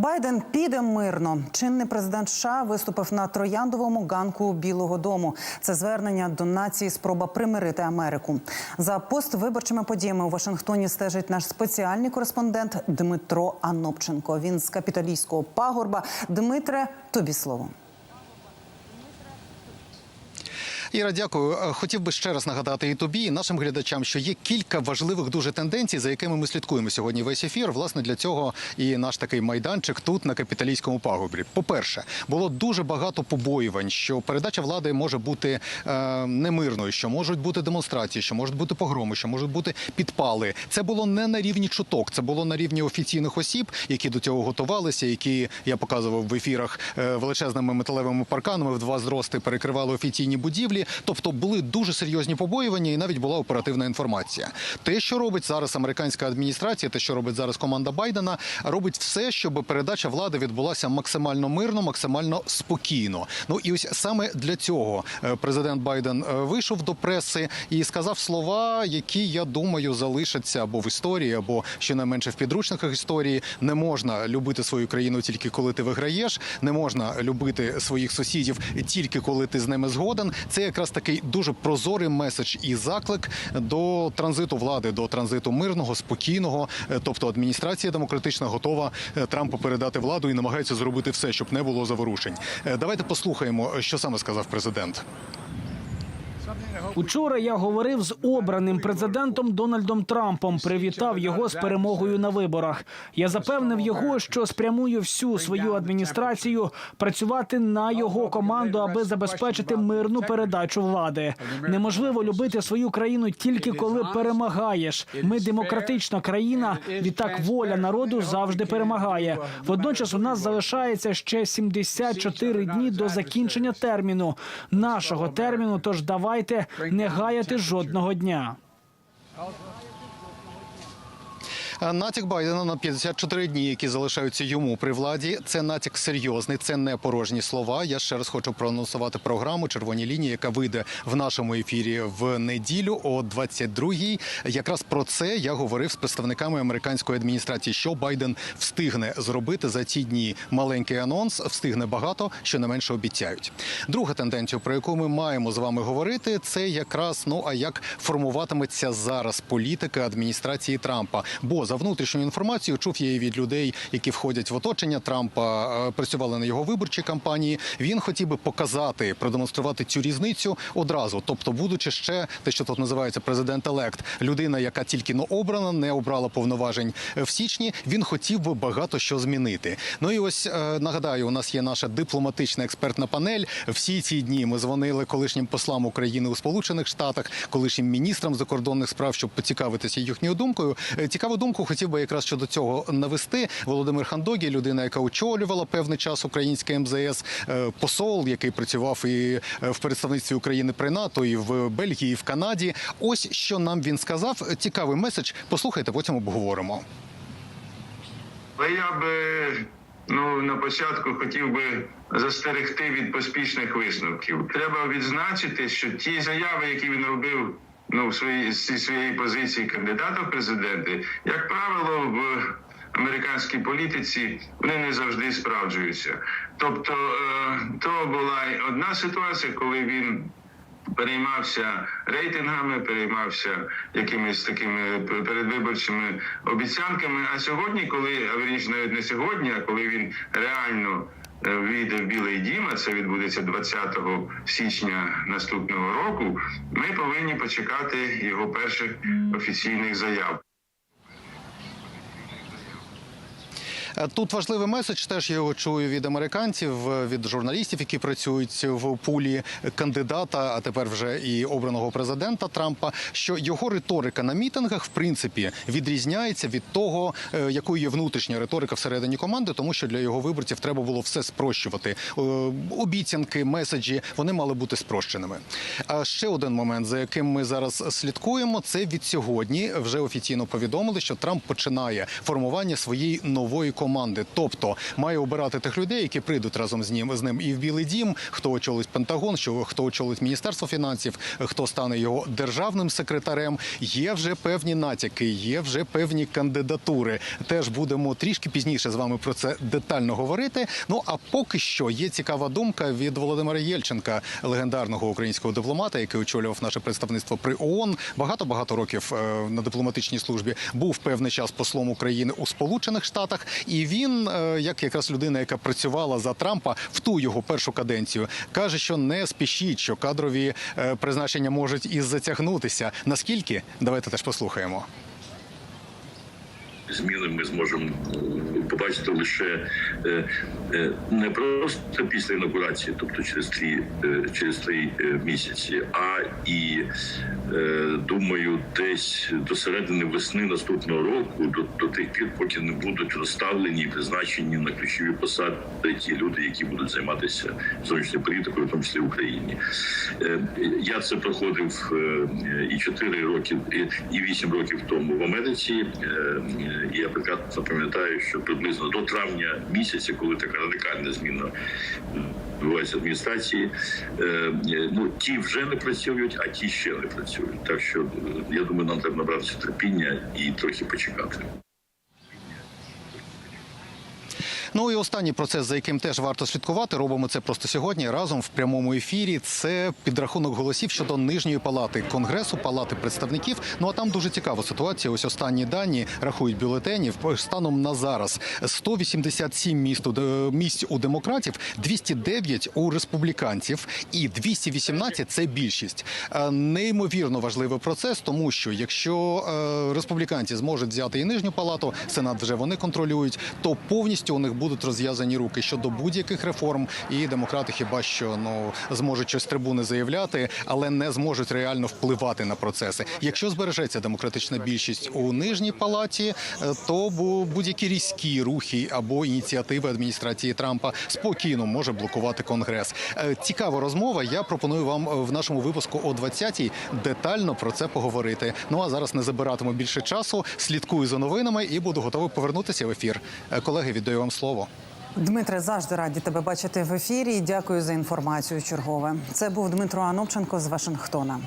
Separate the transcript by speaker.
Speaker 1: Байден піде мирно. Чинний президент США виступив на трояндовому ганку Білого Дому. Це звернення до нації, спроба примирити Америку. За поствиборчими подіями у Вашингтоні стежить наш спеціальний кореспондент Дмитро Анопченко. Він з капіталійського пагорба. Дмитре, тобі слово.
Speaker 2: Іра, дякую. Е, Хотів би ще раз нагадати і тобі, і нашим глядачам, що є кілька важливих дуже тенденцій, за якими ми слідкуємо сьогодні. Весь ефір. Власне для цього і наш такий майданчик тут на капіталійському пагорбі. По-перше, було дуже багато побоювань, що передача влади може бути е, немирною, що можуть бути демонстрації, що можуть бути погроми, що можуть бути підпали. Це було не на рівні чуток, це було на рівні офіційних осіб, які до цього готувалися, які я показував в ефірах е, величезними металевими парканами в два зрости перекривали офіційні будівлі. Тобто були дуже серйозні побоювання, і навіть була оперативна інформація. Те, що робить зараз американська адміністрація, те, що робить зараз команда Байдена, робить все, щоб передача влади відбулася максимально мирно, максимально спокійно. Ну і ось саме для цього е, президент Байден е, вийшов до преси і сказав слова, які я думаю залишаться або в історії, або щонайменше в підручниках історії. Не можна любити свою країну тільки коли ти виграєш, не можна любити своїх сусідів тільки коли ти з ними згоден. Це якраз такий дуже прозорий меседж і заклик до транзиту влади, до транзиту мирного, спокійного. Е, Тобто адміністрація демократична готова е, Трампу передати владу і намагається зробити все, щоб не було заворушень. Е, Давайте послухаємо, що саме сказав президент.
Speaker 3: Учора я говорив з обраним президентом Дональдом Трампом. Привітав його з перемогою на виборах. Я запевнив його, що спрямую всю свою адміністрацію працювати на його команду, аби забезпечити мирну передачу влади. Неможливо любити свою країну тільки коли перемагаєш. Ми демократична країна. Відтак воля народу завжди перемагає. Водночас у нас залишається ще 74 дні до закінчення терміну нашого терміну. Тож давайте не гаяти жодного дня.
Speaker 2: Натяк Байдена на 54 дні, які залишаються йому при владі. Це натяк серйозний, це не порожні слова. Я ще раз хочу проанонсувати програму Червоні лінії, яка вийде в нашому ефірі в неділю о 22-й. Якраз про це я говорив з представниками американської адміністрації, що Байден встигне зробити за ці дні. Маленький анонс встигне багато, що не менше обіцяють. Друга тенденція, про яку ми маємо з вами говорити, це якраз ну а як формуватиметься зараз політика адміністрації Трампа. Бо за внутрішню інформацію чув я її від людей, які входять в оточення Трампа, е, працювали на його виборчій кампанії. Він хотів би показати, продемонструвати цю різницю одразу. Тобто, будучи ще те, що тут називається президент-елект, людина, яка тільки но обрана, не обрала повноважень е, в січні. Він хотів би багато що змінити. Ну і ось е, нагадаю, у нас є наша дипломатична експертна панель. Всі ці дні ми дзвонили колишнім послам України у Сполучених Штатах, колишнім міністрам закордонних справ, щоб поцікавитися їхньою думкою. Цікаву думку хотів би якраз щодо цього навести. Володимир Хандогі, людина, яка очолювала певний час українське МЗС, е, посол, який працював і е, в представництві України при НАТО, і в Бельгії, і в Канаді. Ось що нам він сказав. Цікавий меседж. Послухайте, потім обговоримо.
Speaker 4: Але я би ну на початку хотів би застерегти від поспішних висновків. Треба відзначити, що ті заяви, які він робив. Ну, в своїй зі своєї позиції кандидата в президенти, як правило, в американській політиці вони не завжди справджуються. Тобто, е, то була одна ситуація, коли він переймався рейтингами, переймався якимись такими передвиборчими обіцянками. А сьогодні, коли а вірніше, навіть не сьогодні, а коли він реально війде в Білий Дім, а це відбудеться 20 січня наступного року. Ми повинні почекати його перших офіційних заяв.
Speaker 2: Е, Тут важливий меседж. Теж я його чую від американців, е, від журналістів, які працюють в пулі кандидата, а тепер вже і обраного президента Трампа. Що його риторика на мітингах в принципі відрізняється від того, е, якою є внутрішня риторика всередині команди, тому що для його виборців треба було все спрощувати. Е, Обіцянки, меседжі вони мали бути спрощеними. А ще один момент, за яким ми зараз слідкуємо, це від сьогодні вже офіційно повідомили, що Трамп починає формування своєї нової команди. Тобто має обирати тих людей, які прийдуть разом з ним з ним і в Білий Дім, хто очолить Пентагон, що хто очолить Міністерство фінансів, хто стане його державним секретарем. Є вже певні натяки, є вже певні кандидатури. Теж будемо трішки пізніше з вами про це детально говорити. Ну а поки що є цікава думка від Володимира Єльченка, легендарного українського дипломата, який очолював наше представництво при ООН. Багато багато років е, на дипломатичній службі був певний час послом України у Сполучених Штатах, і він, е, як якраз людина, яка працювала за Трампа в ту його першу каденцію, каже, що не спішіть, що кадрові е, призначення можуть і затягнутися. Наскільки давайте теж послухаємо.
Speaker 5: зміни ми зможемо побачити лише е, е, не просто після інаугурації, тобто через три е, через три місяці, а і думаю, десь до середини весни наступного року, до, до тих пір, поки не будуть розставлені призначені на ключові посади ті люди, які будуть займатися зовнішньою політикою, в тому числі в Україні. Я це проходив і 4 роки, і- і 8 років тому в Америці. Я прекрасно пам'ятаю, що приблизно до травня місяця, коли така радикальна зміна відбувається адміністрації, е, е, ну ті вже не працюють, а ті ще не працюють. Так що е, я думаю, нам треба набратися терпіння і трохи почекати.
Speaker 2: Ну і останній процес, за яким теж варто слідкувати, робимо це просто сьогодні разом в прямому ефірі. Це підрахунок голосів щодо нижньої палати конгресу, палати представників. Ну а там дуже цікава ситуація. Ось останні дані рахують бюлетенів. Станом на зараз 187 міст місць у демократів, 209 у республіканців і 218 – це більшість. Е, Неймовірно важливий процес, тому що якщо е, республіканці зможуть взяти і нижню палату, сенат вже вони контролюють, то повністю у них будуть розв'язані руки щодо будь-яких реформ. І демократи хіба що ну зможуть щось трибуни заявляти, але не зможуть реально впливати на процеси. Якщо збережеться демократична більшість у нижній палаті, е, то бу- будь-які різкі рухи або ініціативи адміністрації Трампа спокійно може блокувати конгрес. Е, Цікава розмова. Я пропоную вам е, в нашому випуску о 20-й детально про це поговорити. Ну а зараз не забиратиму більше часу. Слідкую за новинами і буду готовий повернутися в ефір. Колеги, віддаю вам слово.
Speaker 1: Дмитре, завжди раді тебе бачити в ефірі. Дякую за інформацію. Чергове. Це був Дмитро Анопченко з Вашингтона.